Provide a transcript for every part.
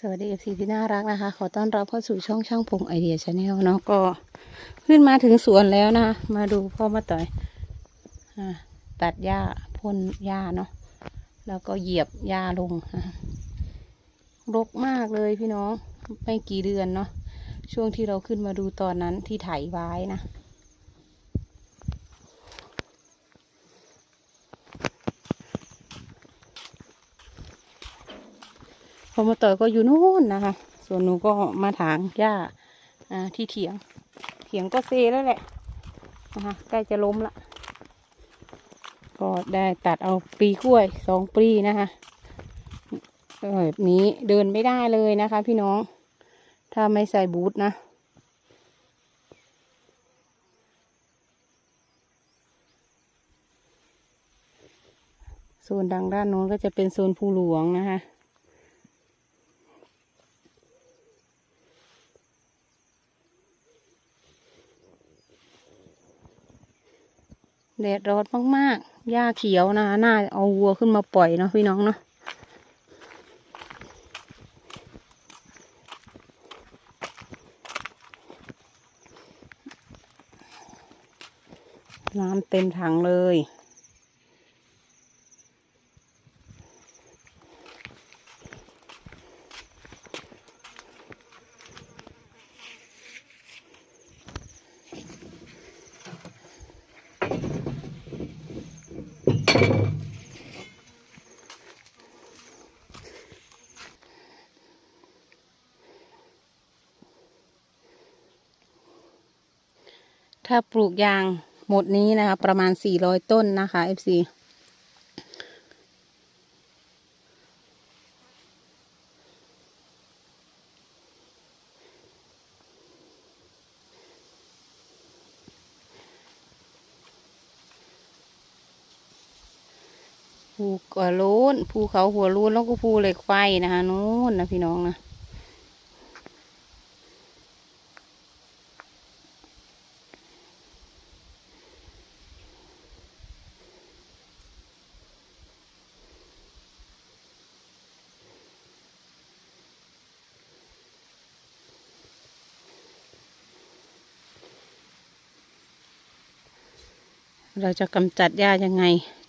สวัสดีเอฟซีที่น่ารักนะคะ ขอต้อนรับเข้าสู่ช่องช่างพงไอเดียชาแนลเนาะก็ขึ้นมาถึงสวนแล้วนะคะมาดูพ่อมาต่อยอตัดหญ้าพ่นหญ้าเนาะแล้วก็เหยียบหญ้าลงรกมากเลยพี่น้องไม่กี่เดือนเนาะช่วงที่เราขึ้นมาดูตอนนั้นที่ไถไว้นะ พอมาต่อยก็อยู่นู่นนะคะ ส่วนหนูก็มาถางหญ้าที่เถียง เถียงก็เซแล้วแหละนะคะใกล้จะล้มละ ก็ได้ตัดเอาปลีกล้วยสองปลีนะคะแบบนี้เดินไม่ได้เลยนะคะ พี่น้อง ถ้าไม่ใส่บูทนะโซนดังด้านโน้นก็จะเป็นโซนภูหลวงนะคะ แดดร้อนมากๆ หญ้าเขียวนะน่าเอาวัวขึ้นมาปล่อยเนาะพี่น้องเนาะน้ำเต็มถังเลย ถ้าปลูกยางหมดนี้นะคะ ประมาณ 400 ต้นนะคะ FC ภูกระโล้นภูเขาหัวโล้นแล้วก็ภูเหล็กไฟนะคะนู้นนะพี่น้องนะ เราจะกำจัดหญ้ายังไง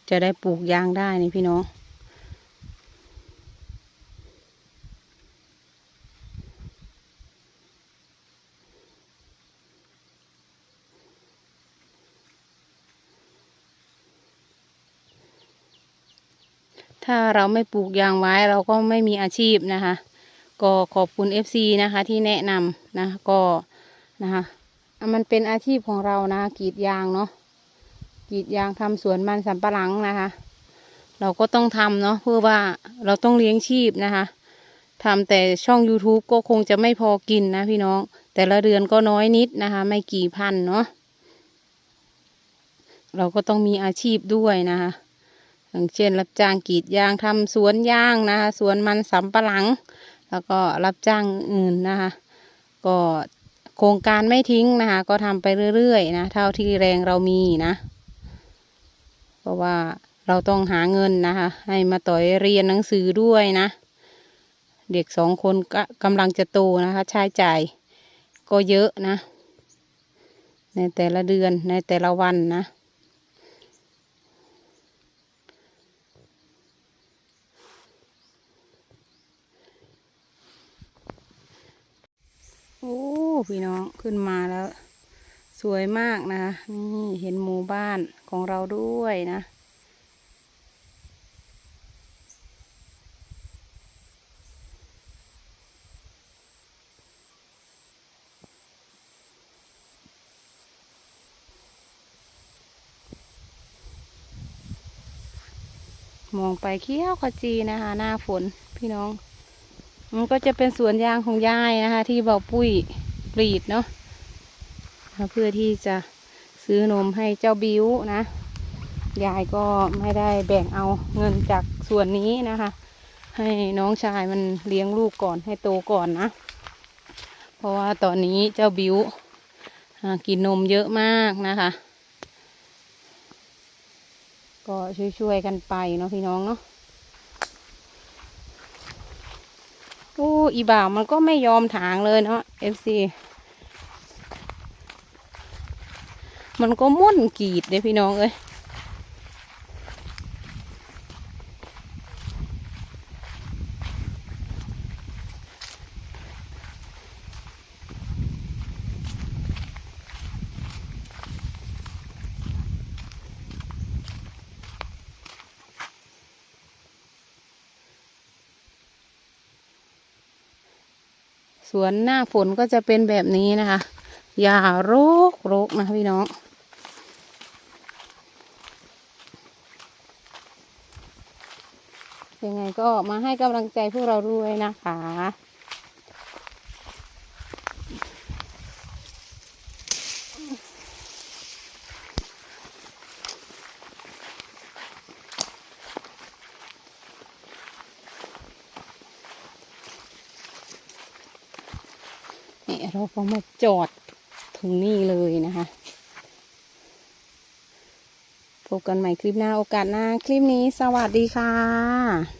จะได้ปลูกยางได้นี่พี่น้อง ถ้าเราไม่ปลูกยางไว้เราก็ไม่มีอาชีพนะคะ ก็ขอบคุณ FC นะคะที่แนะนำนะก็นะคะอะมันเป็นอาชีพของเรานะกรีดยางเนาะ กรีดยางทำสวนมันสำปะหลังนะคะ เราก็ต้องทำเนาะเพื่อว่าเราต้องเลี้ยงชีพนะคะทำแต่ช่อง YouTube ก็คงจะไม่พอกินนะพี่น้อง แต่ละเดือนก็น้อยนิดนะคะ ไม่กี่พันเนาะเราก็ต้องมีอาชีพด้วยนะคะอย่างเช่นรับจ้างกรีดยางทำสวนยางนะคะสวนมันสำปะหลัง แล้วก็รับจ้างอื่นนะคะ ก็โครงการไม่ทิ้งนะคะ ก็ทำไปเรื่อยๆนะ เท่าที่แรงเรามีนะ ราะว่าเราต้องหาเงินนะคะ ให้มาต่อยเรียนหนังสือด้วยนะ เด็กสองคนก็กำลังจะโตนะคะใช้จ่ายก็เยอะนะ ในแต่ละเดือนในแต่ละวันนะ โอ้ พี่น้องขึ้นมาแล้ว สวยมากนะนี่เห็นหมู่บ้านของเราด้วยนะ มองไปเขี้ยวขจีนะคะ หน้าฝนพี่น้อง มันก็จะเป็นสวนยางของยายนะคะ ที่เบาปุ้ยปลีดเนาะ เพื่อที่จะซื้อนมให้เจ้าบิวนะ ยายก็ไม่ได้แบ่งเอาเงินจากส่วนนี้นะคะ ให้น้องชายมันเลี้ยงลูกก่อนให้โตก่อนนะ เพราะว่าตอนนี้เจ้าบิวกินนมเยอะมากนะคะ ก็ช่วยๆกันไปเนาะพี่น้องเนาะโอ้อีบ่าวมันก็ไม่ยอมถางเลยเนาะ FC มันก็ม่วนกีดเลยพี่น้องเอ้ยสวนหน้าฝนก็จะเป็นแบบนี้นะคะ อย่ารกรกนะพี่น้อง ยังไงก็มาให้กำลังใจพวกเราด้วยนะคะ นี่เราก็มาจอดถึงนี่เลยนะคะ พบกันใหม่คลิปหน้าโอกาสหน้า คลิปนี้สวัสดีค่ะ